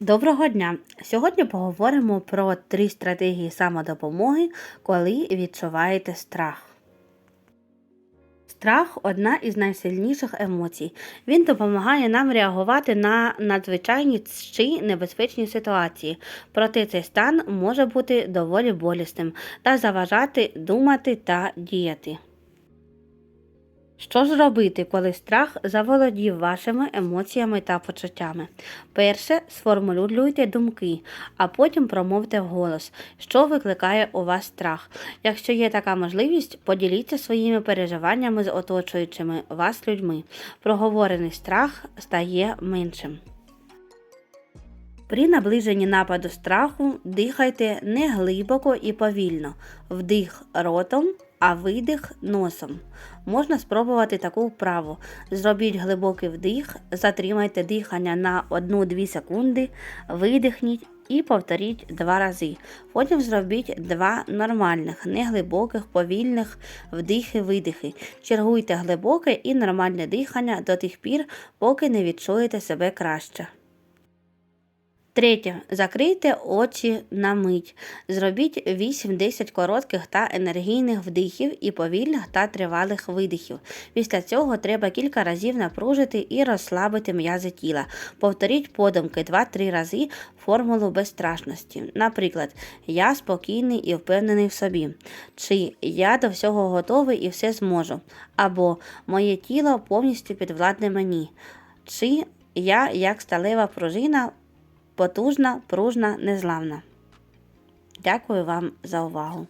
Доброго дня! Сьогодні поговоримо про три стратегії самодопомоги, коли відчуваєте страх. Страх одна із найсильніших емоцій. Він допомагає нам реагувати на надзвичайні чи небезпечні ситуації, проте цей стан може бути доволі болісним та заважати думати та діяти. Що ж робити, коли страх заволодів вашими емоціями та почуттями? Перше, сформулюйте думки, а потім промовте вголос, що викликає у вас страх. Якщо є така можливість, поділіться своїми переживаннями з оточуючими вас людьми. Проговорений страх стає меншим. При наближенні нападу страху дихайте не глибоко і повільно, вдих ротом, а видих носом. Можна спробувати таку вправу. Зробіть глибокий вдих, затримайте дихання на 1-2 секунди, видихніть і повторіть два рази. Потім зробіть два нормальних, неглибоких, повільних вдихи-видихи. Чергуйте глибоке і нормальне дихання до тих пір, поки не відчуєте себе краще. Третє. Закрийте очі на мить. Зробіть 8-10 коротких та енергійних вдихів і повільних та тривалих видихів. Після цього треба кілька разів напружити і розслабити м'язи тіла. Повторіть подумки 2-3 рази формулу безстрашності. Наприклад, я спокійний і впевнений в собі. Чи я до всього готовий і все зможу. Або моє тіло повністю підвладне мені. Чи я як сталева пружина потужна, пружна, незламна. Дякую вам за увагу!